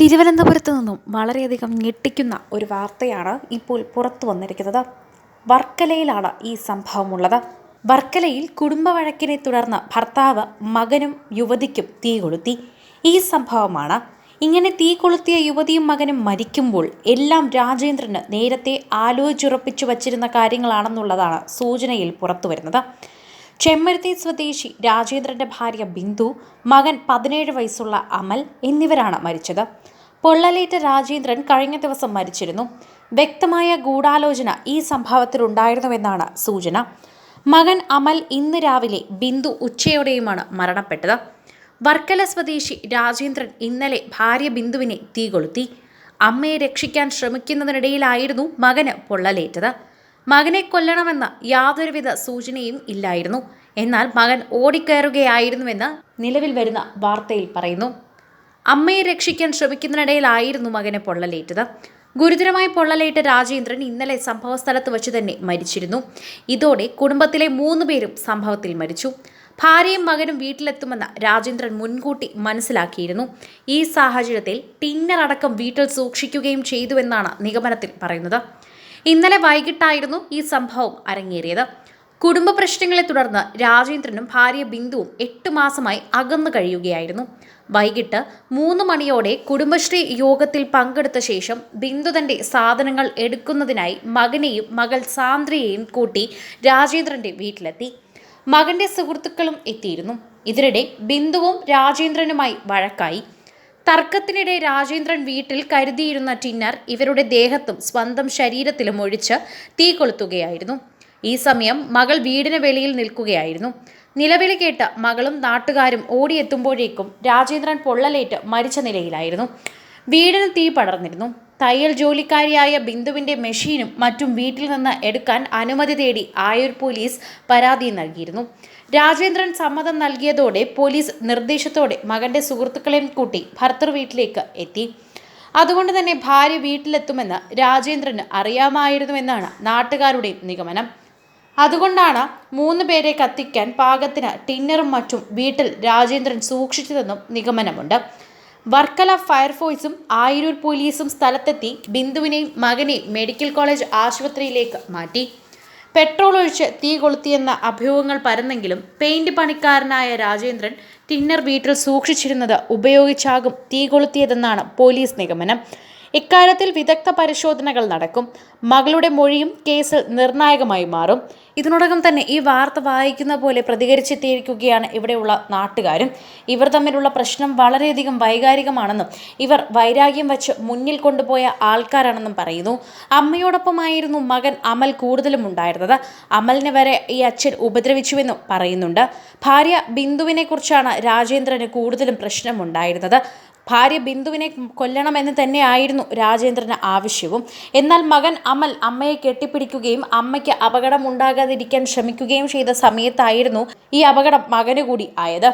തിരുവനന്തപുരത്ത് നിന്നും വളരെയധികം ഞെട്ടിക്കുന്ന ഒരു വാർത്തയാണ് ഇപ്പോൾ പുറത്തു വന്നിരിക്കുന്നത്. വർക്കലയിലാണ് ഈ സംഭവമുള്ളത്. വർക്കലയിൽ കുടുംബ വഴക്കിനെ തുടർന്ന് ഭർത്താവ് മകനും യുവതിക്കും തീ കൊളുത്തി. ഈ സംഭവമാണ്. ഇങ്ങനെ തീ കൊളുത്തിയ യുവതിയും മകനും മരിക്കുമ്പോൾ എല്ലാം രാജേന്ദ്രന് നേരത്തെ ആലോചിച്ചുറപ്പിച്ചു വച്ചിരുന്ന കാര്യങ്ങളാണെന്നുള്ളതാണ് സൂചനയിൽ പുറത്തു വരുന്നത് ചെമ്മരുത്തി സ്വദേശി രാജേന്ദ്രന്റെ ഭാര്യ ബിന്ദു മകൻ പതിനേഴ് വയസ്സുള്ള അമൽ എന്നിവരാണ് മരിച്ചത്. പൊള്ളലേറ്റ രാജേന്ദ്രൻ കഴിഞ്ഞ ദിവസം മരിച്ചിരുന്നു. വ്യക്തമായ ഗൂഢാലോചന ഈ സംഭവത്തിലുണ്ടായിരുന്നുവെന്നാണ് സൂചന. മകൻ അമൽ ഇന്ന് രാവിലെ ബിന്ദു ഉച്ചയോടെയുമാണ് മരണപ്പെട്ടത്. വർക്കല സ്വദേശി രാജേന്ദ്രൻ ഇന്നലെ ഭാര്യ ബിന്ദുവിനെ തീ കൊളുത്തി അമ്മയെ രക്ഷിക്കാൻ ശ്രമിക്കുന്നതിനിടയിലായിരുന്നു മകന് പൊള്ളലേറ്റത്. മകനെ കൊല്ലണമെന്ന യാതൊരുവിധ സൂചനയും ഇല്ലായിരുന്നു. എന്നാൽ മകൻ ഓടിക്കയറുകയായിരുന്നുവെന്ന് നിലവിൽ വരുന്ന വാർത്തയിൽ പറയുന്നു. അമ്മയെ രക്ഷിക്കാൻ ശ്രമിക്കുന്നതിനിടയിലായിരുന്നു മകനെ പൊള്ളലേറ്റത്. ഗുരുതരമായി പൊള്ളലേറ്റ രാജേന്ദ്രൻ ഇന്നലെ സംഭവസ്ഥലത്ത് വച്ച് തന്നെ മരിച്ചിരുന്നു. ഇതോടെ കുടുംബത്തിലെ മൂന്ന് പേരും സംഭവത്തിൽ മരിച്ചു. ഭാര്യയും മകനും വീട്ടിലെത്തുമെന്ന് രാജേന്ദ്രൻ മുൻകൂട്ടി മനസ്സിലാക്കിയിരുന്നു. ഈ സാഹചര്യത്തിൽ ടിന്നർ അടക്കം വീട്ടിൽ സൂക്ഷിക്കുകയും ചെയ്തുവെന്നാണ് നിഗമനത്തിൽ പറയുന്നത്. ഇന്നലെ വൈകിട്ടായിരുന്നു ഈ സംഭവം അരങ്ങേറിയത്. കുടുംബ പ്രശ്നങ്ങളെ തുടർന്ന് രാജേന്ദ്രനും ഭാര്യ ബിന്ദുവും എട്ട് മാസമായി അകന്നു കഴിയുകയായിരുന്നു. വൈകിട്ട് മൂന്ന് മണിയോടെ കുടുംബശ്രീ യോഗത്തിൽ പങ്കെടുത്ത ശേഷം ബിന്ദു തന്റെ സാധനങ്ങൾ എടുക്കുന്നതിനായി മകനെയും മകൾ സാന്ദ്രയെയും കൂട്ടി രാജേന്ദ്രന്റെ വീട്ടിലെത്തി. മകന്റെ സുഹൃത്തുക്കളും എത്തിയിരുന്നു. ഇതിനിടെ ബിന്ദുവും രാജേന്ദ്രനുമായി വഴക്കായി. തർക്കത്തിനിടെ രാജേന്ദ്രൻ വീട്ടിൽ കരുതിയിരുന്ന ടിന്നർ ഇവരുടെ ദേഹത്തും സ്വന്തം ശരീരത്തിലും ഒഴിച്ച് തീ കൊളുത്തുകയായിരുന്നു. ഈ സമയം മകൾ വീടിന് വെളിയിൽ നിൽക്കുകയായിരുന്നു. നിലവിളി കേട്ട മകളും നാട്ടുകാരും ഓടിയെത്തുമ്പോഴേക്കും രാജേന്ദ്രൻ പൊള്ളലേറ്റ് മരിച്ച നിലയിലായിരുന്നു. വീടിന് തീ പടർന്നിരുന്നു. തയ്യൽ ജോലിക്കാരിയായ ബിന്ദുവിന്റെ മെഷീനും മറ്റും വീട്ടിൽ നിന്ന് എടുക്കാൻ അനുമതി തേടി ആയൂർ പോലീസ് പരാതി നൽകിയിരുന്നു. രാജേന്ദ്രൻ സമ്മതം നൽകിയതോടെ പോലീസ് നിർദ്ദേശത്തോടെ മകന്റെ സുഹൃത്തുക്കളെയും കൂട്ടി ഭർത്തൃ വീട്ടിലേക്ക് എത്തി. അതുകൊണ്ട് തന്നെ ഭാര്യ വീട്ടിലെത്തുമെന്ന് രാജേന്ദ്രന് അറിയാമായിരുന്നുവെന്നാണ് നാട്ടുകാരുടെ നിഗമനം. അതുകൊണ്ടാണ് മൂന്ന് പേരെ കത്തിക്കാൻ പാകത്തിന് ടിന്നറും മറ്റും വീട്ടിൽ രാജേന്ദ്രൻ സൂക്ഷിച്ചതെന്നും നിഗമനമുണ്ട്. വർക്കല ഫയർഫോഴ്സും ആയിരൂർ പോലീസും സ്ഥലത്തെത്തി ബിന്ദുവിനെയും മകനെയും മെഡിക്കൽ കോളേജ് ആശുപത്രിയിലേക്ക് മാറ്റി. പെട്രോൾ ഒഴിച്ച് തീ കൊളുത്തിയെന്ന അഭ്യൂഹങ്ങൾ പരന്നെങ്കിലും പെയിന്റ് പണിക്കാരനായ രാജേന്ദ്രൻ ടിന്നർ വീട്ടിൽ സൂക്ഷിച്ചിരുന്നത് ഉപയോഗിച്ചാകും തീ കൊളുത്തിയതെന്നാണ് പോലീസ് നിഗമനം. ഇക്കാര്യത്തിൽ വിദഗ്ധ പരിശോധനകൾ നടക്കും. മകളുടെ മൊഴിയും കേസിൽ നിർണായകമായി മാറും. ഇതിനോടകം തന്നെ ഈ വാർത്ത വായിക്കുന്ന പോലെ പ്രതികരിച്ചെത്തിയിരിക്കുകയാണ് ഇവിടെയുള്ള നാട്ടുകാരും. ഇവർ തമ്മിലുള്ള പ്രശ്നം വളരെയധികം വൈകാരികമാണെന്നും ഇവർ വൈരാഗ്യം വച്ച് മുന്നിൽ കൊണ്ടുപോയ ആൾക്കാരാണെന്നും പറയുന്നു. അമ്മയോടൊപ്പമായിരുന്നു മകൻ അമൽ കൂടുതലും ഉണ്ടായിരുന്നത്. അമലിനെ വരെ ഈ അച്ഛൻ ഉപദ്രവിച്ചുവെന്നും പറയുന്നുണ്ട്. ഭാര്യ ബിന്ദുവിനെക്കുറിച്ചാണ് രാജേന്ദ്രന് കൂടുതലും പ്രശ്നമുണ്ടായിരുന്നത്. ഭാര്യ ബിന്ദുവിനെ കൊല്ലണമെന്ന് തന്നെയായിരുന്നു രാജേന്ദ്രന് ആവശ്യവും. എന്നാൽ മകൻ അമൽ അമ്മയെ കെട്ടിപ്പിടിക്കുകയും അമ്മയ്ക്ക് അപകടം ഉണ്ടാകാതിരിക്കാൻ ശ്രമിക്കുകയും ചെയ്ത സമയത്തായിരുന്നു ഈ അപകടം മകന് കൂടി ആയത്.